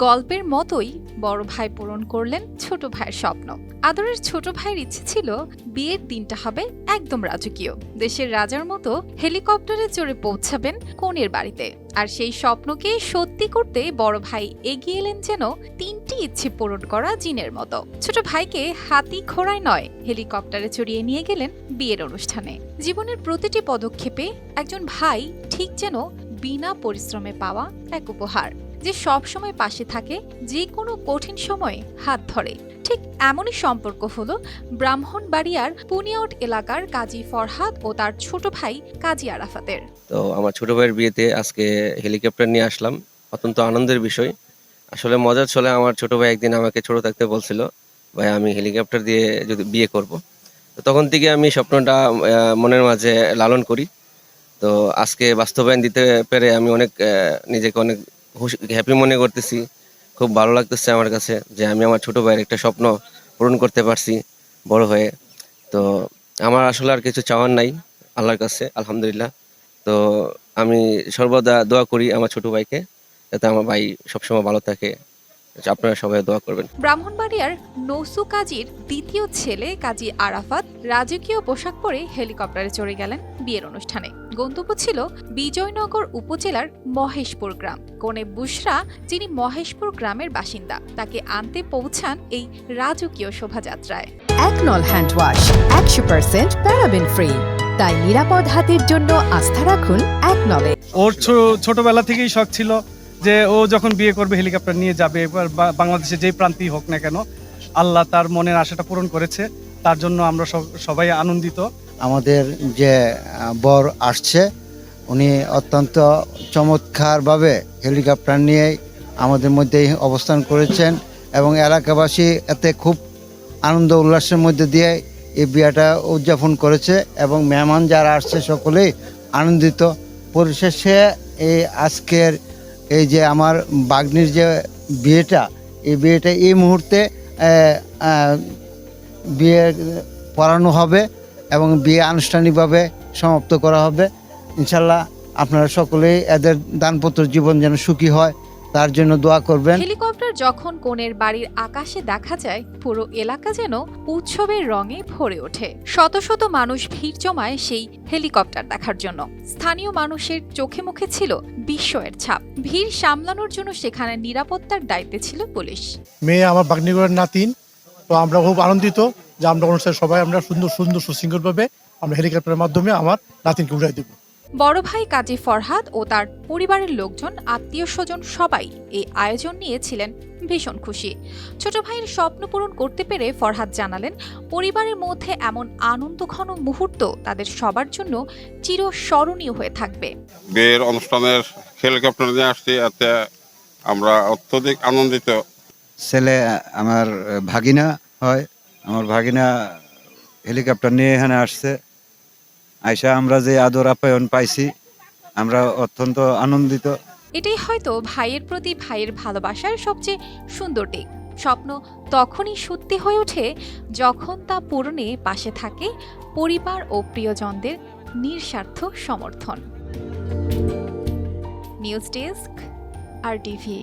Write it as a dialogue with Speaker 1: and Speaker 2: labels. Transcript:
Speaker 1: গল্পের মতোই বড় ভাই পূরণ করলেন ছোট ভাইয়ের স্বপ্ন। আদরের ছোট ভাইয়ের ইচ্ছে ছিল, বিয়ের দিনটা হবে একদম রাজকীয়। দেশের রাজার মতো হেলিকপ্টারে চড়ে পৌঁছাবেন কনের বাড়িতে। আর সেই স্বপ্নকে সত্যি করতে বড় ভাই এগিয়ে এলেন যেন তিনটি ইচ্ছে পূরণ করা জিনের মতো। ছোট ভাইকে হাতি ঘোড়ায় নয়, হেলিকপ্টারে চড়িয়ে নিয়ে গেলেন বিয়ের অনুষ্ঠানে। জীবনের প্রতিটি পদক্ষেপে একজন ভাই ঠিক যেন বিনা পরিশ্রমে পাওয়া এক উপহার। যে সব সময় পাশে থাকে, যে কোনো কঠিন সময়ে হাত ধরে। ঠিক এমনই সম্পর্ক হলো ব্রাহ্মণবাড়িয়ার পুনিয়াউট এলাকার কাজী ফরহাদ ও তার ছোট ভাই কাজী আরাফাতের।
Speaker 2: তো আমার ছোট ভাইয়ের বিয়েতে আজকে হেলিকপ্টার নিয়ে আসলাম। অত্যন্ত আনন্দের বিষয়। আসলে মজার ছলে আমার ছোট ভাই একদিন আমাকে ছোট থাকতে বলছিল, ভাই, আমি হেলিকপ্টার দিয়ে যদি বিয়ে করব। তো তখন থেকে আমি স্বপ্নটা মনের মাঝে লালন করি। তো আজকে বাস্তবায়ন দিতে পেরে আমি অনেক নিজেকে অনেক হ্যাপি মনে করতেছি। খুব ভালো লাগতেছে আমার কাছে যে আমি আমার ছোট ভাইয়ের একটা স্বপ্ন পূরণ করতে পারছি, বড় হয়ে। তো আমার আসলে আর কিছু চাওয়ার নাই আল্লাহর কাছে, আলহামদুলিল্লাহ। তো আমি সর্বদা দোয়া করি আমার ছোট ভাইকে, যাতে আমার ভাই সবসময় ভালো থাকে। আপনারা সবাই দোয়া করবেন।
Speaker 1: ব্রাহ্মণবাড়িয়ার নৌসু কাজীর দ্বিতীয় ছেলে কাজী আরাফাত রাজকীয় পোশাক পরে হেলিকপ্টারে চড়ে গেলেন বিয়ের অনুষ্ঠানে। গন্তব্য ছিল বিজয়নগর উপজেলার মহেশপুর গ্রাম। কনে বুশরা যিনি মহেশপুর গ্রামের বাসিন্দা তাকে আনতে পৌঁছান এই রাজকীয় শোভাযাত্রায়।
Speaker 3: একনল হ্যান্ড ওয়াশ একশো পার্সেন্ট প্যারাবেন ফ্রি। তাই নিরাপদ হাতের জন্য আস্থা রাখুন একনলে
Speaker 4: ওর ছো- ছোটবেলা থেকেই শখ ছিল যে ও যখন বিয়ে করবে হেলিকপ্টার নিয়ে যাবে এবার বা- বাংলাদেশে যেই প্রান্তেই হোক না কেন আল্লাহ তার মনের আশাটা পূরণ করেছে। তার জন্য আমরা সব- সবাই আনন্দিত।
Speaker 5: আমাদের যে বর আসছে, উনি অত্যন্ত চমৎকারভাবে হেলিকপ্টার নিয়ে আমাদের মধ্যেই অবস্থান করেছেন এবং এলাকাবাসী এতে খুব আনন্দ উল্লাসের মধ্যে দিয়ে এই বিয়েটা উদযাপন করেছে এবং মেহমান যারা আসছে সকলেই আনন্দিত। পরিশেষে এই আজকের এই যে আমার বাগ্নির যে বিয়েটা, এই বিয়েটা এই মুহূর্তে বিয়ে পড়ানো হবে। এবং বিয়ে আনুষ্ঠানিকভাবে সমাপ্ত করা হবে। ইনশাল্লাহ আপনারা সকলেই এদের দানপত্র জীবন যেন সুখী হয় তার জন্য দোয়া করবেন।
Speaker 1: হেলিকপ্টার যখন কোণের বাড়ির আকাশে দেখা যায় পুরো এলাকা যেন উৎসবের রঙে ভরে ওঠে। শত শত মানুষ ভিড় জমায় সেই হেলিকপ্টার দেখার জন্য। স্থানীয় মানুষের চোখে মুখে ছিল বিস্ময়ের ছাপ। ভিড় সামলানোর জন্য সেখানে নিরাপত্তার দায়িত্বে ছিল পুলিশ।
Speaker 6: মেয়ে আমার বাগ্নিগরের নাতিন তো আমরা খুব আনন্দিত। যে আমরা অনুষ্ঠানে সবাই আমরা সুন্দর সুন্দর সুশৃঙ্খলভাবে আমরা হেলিকপ্টারের মাধ্যমে আমার নাতিনকে উড়াই দেবো।
Speaker 1: বড় ভাই কাজী ফরহাদ ও তার পরিবারের লোকজন আত্মীয় স্বজন সবাই এই আয়োজন নিয়ে ছিলেন ভীষণ খুশি। ছোট ভাইয়ের স্বপ্ন পূরণ করতে পেরে ফরহাদ জানালেন পরিবারের মধ্যে এমন আনন্দঘন মুহূর্ত তাদের সবার জন্য চিরস্মরণীয় হয়ে থাকবে।
Speaker 7: বিয়ের অনুষ্ঠানের হেলিকপ্টার নিয়ে আসছি এতে আমরা অত্যধিক আনন্দিত।
Speaker 8: ছেলে আমার ভাগিনা হয় আমার ভাগিনা হেলিকপ্টার নিয়ে এখানে আসছে। আয়সা আমরা যে আদর আপ্যায়ন পাইছি, আমরা অত্যন্ত আনন্দিত।
Speaker 1: এটাই হয়তো ভাইয়ের প্রতি ভাইয়ের ভালোবাসার সবচেয়ে সুন্দর দিক। স্বপ্ন তখনই সত্যি হয়ে ওঠে যখন তা পূরণে পাশে থাকে পরিবার ও প্রিয়জনদের নিঃস্বার্থ সমর্থন। নিউজ ডেস্ক, আর টিভি